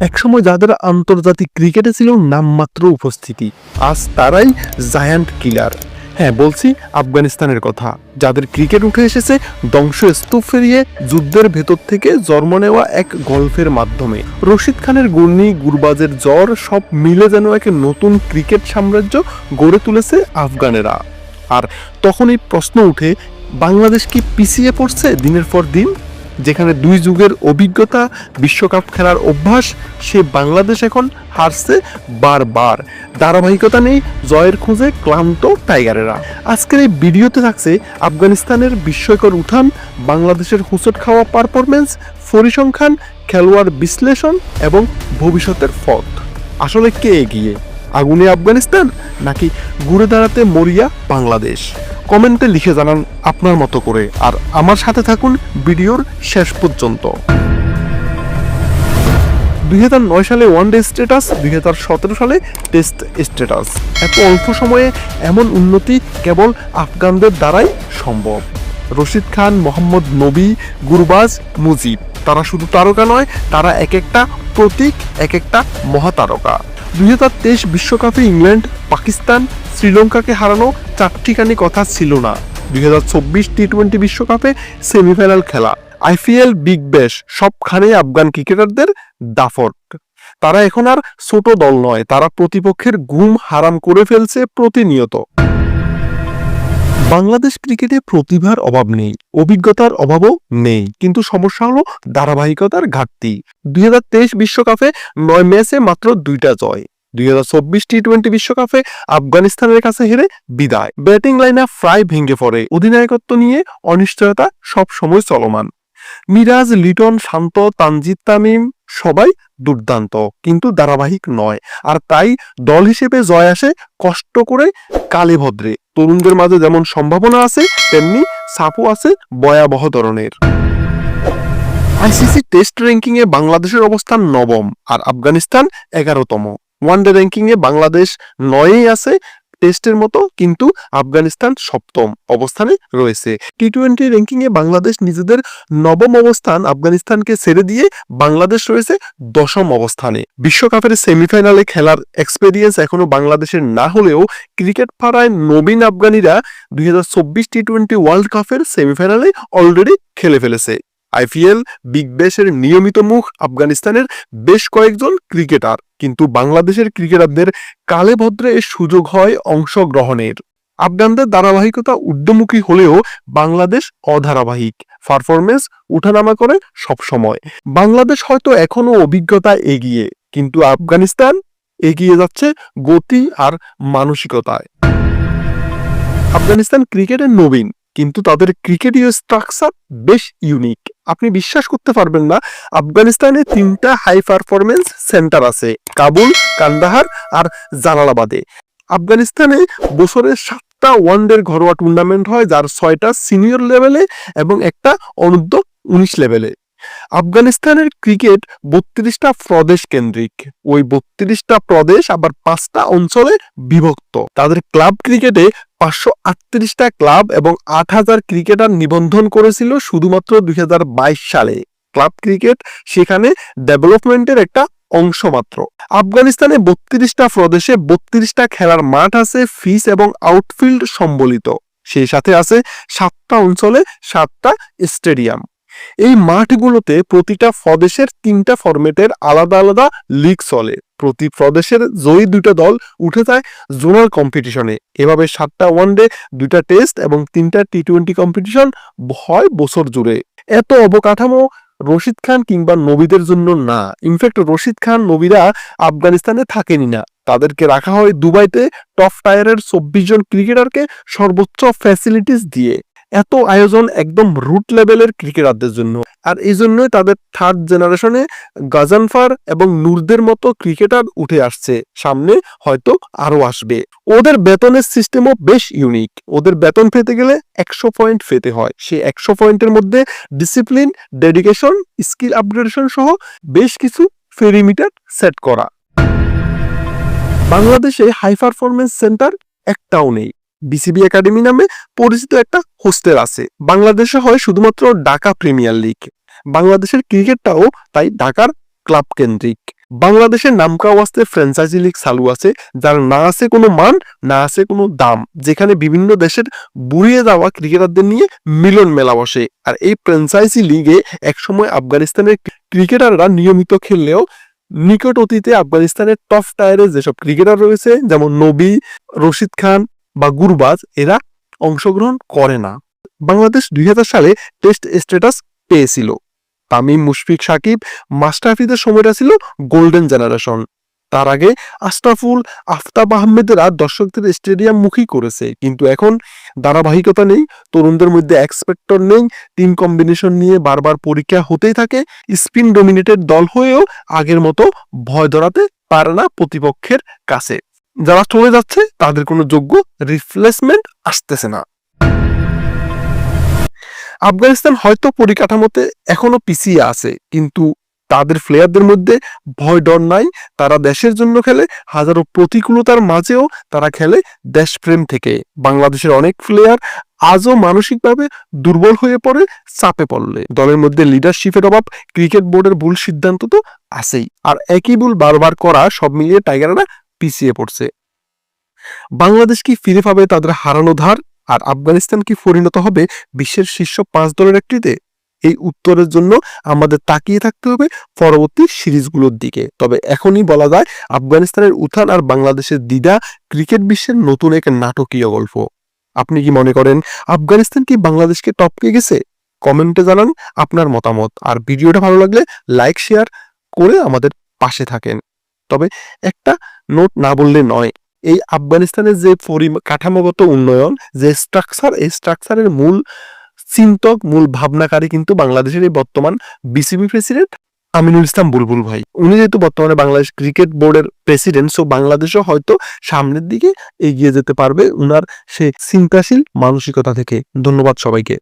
একসময় যাদের আন্তর্জাতিক ক্রিকেটে ছিল নামমাত্র উপস্থিতি, আজ তারাই জায়ান্ট কিলার। হ্যাঁ বলছি আফগানিস্তানের কথা। যাদের ক্রিকেট উঠে এসেছে, ধ্বংসস্তূপ ফেরিয়ে যুদ্ধের ভেতর থেকে জন্ম নেওয়া এক গল্পের মাধ্যমে। রশিদ খানের গুর্নি গুরবাজের জ্বর, সব মিলে যেন এক নতুন ক্রিকেট সাম্রাজ্য গড়ে তুলেছে আফগানেরা। আর তখনই প্রশ্ন উঠে, বাংলাদেশ কি পিছিয়ে পড়ছে দিনের পর দিন? যেখানে দুই যুগের অভিজ্ঞতা বিশ্বকাপ খেলার অভ্যাস, সে বাংলাদেশ এখন হারছে বারবার। ধারাবাহিকতা নেই, জয়ের খোঁজে ক্লান্ত টাইগারেরা। আজকের এই ভিডিওতে থাকছে আফগানিস্তানের বিস্ময়কর উঠান, বাংলাদেশের হুঁচট খাওয়া পারফরমেন্স পরিসংখ্যান, খেলোয়াড় বিশ্লেষণ এবং ভবিষ্যতের পথ। আসলে কে এগিয়ে? আগুনে আফগানিস্তান নাকি ঘুরে দাঁড়াতে মরিয়া বাংলাদেশ? কমেন্টে লিখে জানান আপনার মতো করে। আর আমার সাথে থাকুন ভিডিওর শেষ পর্যন্ত। দু হাজার নয় সালে ওয়ান ডে স্ট্যাটাস দুই হাজার সতেরো সালে টেস্ট স্ট্যাটাস এত অল্প সময়ে এমন উন্নতি কেবল আফগানদের দ্বারাই সম্ভব। রশিদ খান, মোহাম্মদ নবী, গুরবাজ, মুজিব। তারা শুধু তারকা নয়, তারা এক একটা প্রতীক, এক একটা মহাতারকা। দুই হাজার তেইশ বিশ্বকাপে ইংল্যান্ড, পাকিস্তান, শ্রীলঙ্কাকে হারানো চারটিখানি কথা ছিল না। দুই হাজার চব্বিশ টি টোয়েন্টি বিশ্বকাপে সেমিফাইনাল খেলা, আইপিএল, বিগ ব্যাশ, সবখানেই আফগান ক্রিকেটারদের দাফট তারা এখন আর ছোট দল নয়, তারা প্রতিপক্ষের ঘুম হারাম করে ফেলছে প্রতিনিয়ত। বাংলাদেশ ক্রিকেটে প্রতিভার অভাব নেই, অভিজ্ঞতার অভাবও নেই, কিন্তু সমস্যা হলো ধারাবাহিকতার ঘাটতি। দুই বিশ্বকাপে নয় ম্যাচে মাত্র দুইটা জয়। দুই হাজার চব্বিশ টি টোয়েন্টি বিশ্বকাপে আফগানিস্তানের কাছে হেরে বিদায়। ব্যাটিং লাইনা প্রায় ভেঙে পড়ে। অধিনায়কত্ব নিয়ে অনিশ্চয়তা সবসময় চলমান। মিরাজ, লিটন, শান্ত, তানজিদ, তামিম সবাই দুর্দান্ত, কিন্তু ধারাবাহিক নয়। আর তাই দল হিসেবে জয় আসে কষ্ট করে কালে ভদ্রে তরুণদের মাঝে যেমন সম্ভাবনা আছে, তেমনি সাপও আছে ভয়াবহ ধরনের। আইসিসি টেস্ট র্যাঙ্কিংয়ে বাংলাদেশের অবস্থান নবম, আর আফগানিস্তান এগারোতম। ওয়ানডে র্যাঙ্কিং এ বাংলাদেশ নয়েই আছে টেস্টের মতো কিন্তু আফগানিস্তান সপ্তম অবস্থানে রয়েছে। টি টোয়েন্টি র্যাঙ্কিংয়ে বাংলাদেশ নিজেদের নবম অবস্থান, আফগানিস্তানকে ছেড়ে দিয়ে বাংলাদেশ রয়েছে দশম অবস্থানে। বিশ্বকাপের সেমিফাইনালে খেলার এক্সপেরিয়েন্স এখনও বাংলাদেশের না হলেও ক্রিকেট পাড়ায় নবীন আফগানিরা দুই হাজার চব্বিশ টি টোয়েন্টি ওয়ার্ল্ড কাপের সেমিফাইনালে অলরেডি খেলে ফেলেছে। আইপিএল, বিগ ব্যাশের নিয়মিত মুখ আফগানিস্তানের বেশ কয়েকজন ক্রিকেটার। কিন্তু বাংলাদেশের ক্রিকেটারদের কালে ভদ্রে সুযোগ হয় অংশগ্রহণের। আফগানদের ধারাবাহিকতা ঊর্ধ্বমুখী হলেও বাংলাদেশ অধারাবাহিক। পারফরমেন্স উঠানামা করে সবসময়। বাংলাদেশ হয়তো এখনও অভিজ্ঞতা এগিয়ে, কিন্তু আফগানিস্তান এগিয়ে যাচ্ছে গতি আর মানসিকতায়। আফগানিস্তান ক্রিকেটের নবীন, কিন্তু তাদের ক্রিকেটীয় স্ট্রাকচার বেশ ইউনিক। আপনি বিশ্বাস করতে পারবেন না, আফগানিস্তানে তিনটা হাই পারফরমেন্স সেন্টার আছে, কাবুল, কান্দাহার আর জালালাবাদে। আফগানিস্তানে বছরের সাতটা ওয়ানডের ঘরোয়া টুর্নামেন্ট হয়, যার ছয়টা সিনিয়র লেভেলে এবং একটা অনূর্ধ্ব উনিশ লেভেলে আফগানিস্তানের ক্রিকেট বত্রিশটা প্রদেশ কেন্দ্রিক। ওই বত্রিশটা প্রদেশ আবার পাঁচটা অঞ্চলে বিভক্ত। তাদের ক্লাব ক্রিকেটে পাঁচশো আটত্রিশটা ক্লাব এবং আট হাজার ক্রিকেটার নিবন্ধন করেছিল শুধুমাত্র দু হাজার বাইশ সালে। ক্লাব ক্রিকেট সেখানে ডেভেলপমেন্টের একটা অংশ মাত্র আফগানিস্তানে বত্রিশটা প্রদেশে বত্রিশটা খেলার মাঠ আছে, ফিস এবং আউটফিল্ড সম্বলিত। সেই সাথে আছে সাতটা অঞ্চলে সাতটা স্টেডিয়াম। এই মাঠগুলোতে প্রতিটা প্রদেশের তিনটা ফরম্যাটের আলাদা আলাদা লিগ চলে। প্রতি প্রদেশের জয়ী দুইটা দল উঠে যায় জোনাল কম্পিটিশনে এভাবে সাতটা ওয়ানডে দুইটা টেস্ট এবং তিনটা টি টোয়েন্টি কম্পিটিশন হয় বছর জুড়ে। এত অবকাঠামো রশিদ খান কিংবা নবীদের জন্য না। ইনফ্যাক্ট রশিদ খান, নবীরা আফগানিস্তানে থাকেনি না। তাদেরকে রাখা হয় দুবাইতে টপ টায়ারের চব্বিশ জন ক্রিকেটারকে সর্বোচ্চ ফ্যাসিলিটিস দিয়ে। এত আয়োজন একদম রুট লেভেলের ক্রিকেটারদের জন্য। আর এই জন্যই তাদের থার্ড জেনারেশনে গাজানফার এবং নূরদের মতো ক্রিকেটার উঠে আসছে। সামনে হয়তো আরও আসবে। ওদের বেতনের সিস্টেমও বেশ ইউনিক ওদের বেতন পেতে গেলে একশো পয়েন্ট পেতে হয়। সেই একশো পয়েন্টের মধ্যে ডিসিপ্লিন ডেডিকেশন স্কিল আপগ্রেডেশন সহ বেশ কিছু ফেরিমিটার সেট করা। বাংলাদেশে হাই পারফরমেন্স সেন্টার একটাও নেই। বিসিবি একাডেমি নামে পরিচিত একটা হোস্টেল আছে। বাংলাদেশে হয় শুধুমাত্র ঢাকা প্রিমিয়ার লিগ বাংলাদেশের ক্রিকেটটাও তাই ঢাকার ক্লাব কেন্দ্রিক। বাংলাদেশের নামকা ওয়াস্তে ফ্র্যাঞ্চাইজি লিগ চালু আছে, যার না আছে কোনো মান, না আছে কোনো দাম, যেখানে বিভিন্ন দেশের বুড়িয়ে যাওয়া ক্রিকেটারদের নিয়ে মিলন মেলা বসে। আর এই ফ্র্যাঞ্চাইজি লিগে একসময় আফগানিস্তানের ক্রিকেটাররা নিয়মিত খেললেও নিকট অতীতে আফগানিস্তানের টপ টায়ারে যেসব ক্রিকেটার রয়েছে, যেমন নবী, রশিদ খান বা গুরবাজ, এরা অংশগ্রহণ করে না। বাংলাদেশ দুই হাজার সালে টেস্ট স্ট্যাটাস পেয়েছিল। তামিম, মুশফিক, সাকিব মাস্টারফিদের সময়টা ছিল গোল্ডেন জেনারেশন তার আগে আশরাফুল, আফতাব আহমেদেরা দর্শকদের স্টেডিয়াম মুখী করেছে। কিন্তু এখন ধারাবাহিকতা নেই, তরুণদের মধ্যে এক্সপেক্টর নেই টিম কম্বিনেশন নিয়ে বারবার পরীক্ষা হতেই থাকে। স্পিন ডোমিনেটেড দল হয়েও আগের মতো ভয় ধরাতে পারে না প্রতিপক্ষের কাছে। যারা চলে যাচ্ছে, তাদের কোনো যোগ্য রিপ্লেসমেন্ট আসতেছে না। আফগানিস্তান হয়তো পরিকাঠামোতে এখনও পিছিয়ে আছে, কিন্তু তাদের প্লেয়ারদের মধ্যে ভয় ডর নাই। তারা দেশের জন্য খেলে, হাজারো প্রতিকূলতার মাঝেও তারা খেলে দেশপ্রেম থেকে। বাংলাদেশের অনেক প্লেয়ার আজও মানসিকভাবে দুর্বল হয়ে পড়ে, চাপে পড়লে। দলের মধ্যে লিডারশিপের অভাব ক্রিকেট বোর্ডের ভুল সিদ্ধান্ত তো আছেই। আর একই ভুল বারবার করা, সব মিলিয়ে টাইগাররা পিছিয়ে পড়ছে। বাংলাদেশ কি ফিরে পাবে তাদের হারানো ধার? আর আফগানিস্তান কি পরিণত হবে বিশ্বের শীর্ষ পাঁচ দলের একটিতে? এই উত্তরের জন্য আমাদের তাকিয়ে থাকতে হবে পরবর্তী সিরিজগুলোর দিকে। তবে এখনই বলা যায়, আফগানিস্তানের উত্থান আর বাংলাদেশের দ্বিধা ক্রিকেট বিশ্বের নতুন এক নাটকীয় গল্প। আপনি কি মনে করেন, আফগানিস্তান কি বাংলাদেশকে টপকে গেছে? কমেন্টে জানান আপনার মতামত। আর ভিডিওটা ভালো লাগলে লাইক, শেয়ার করে আমাদের পাশে থাকেন। তবে একটা নোট না বললে নয়, এই আফগানিস্তানের যে কাঠামোগত উন্নয়ন, যে স্ট্রাকচার এই স্ট্রাকচারের মূল চিন্তক, মূল ভাবনাকারী কিন্তু বাংলাদেশের এই বর্তমান বিসিবি প্রেসিডেন্ট আমিনুল ইসলাম বুলবুল ভাই। উনি যেহেতু বর্তমানে বাংলাদেশ ক্রিকেট বোর্ডের প্রেসিডেন্ট সো বাংলাদেশও হয়তো সামনের দিকে এগিয়ে যেতে পারবে উনার সে চিন্তাশীল মানসিকতা থেকে। ধন্যবাদ সবাইকে।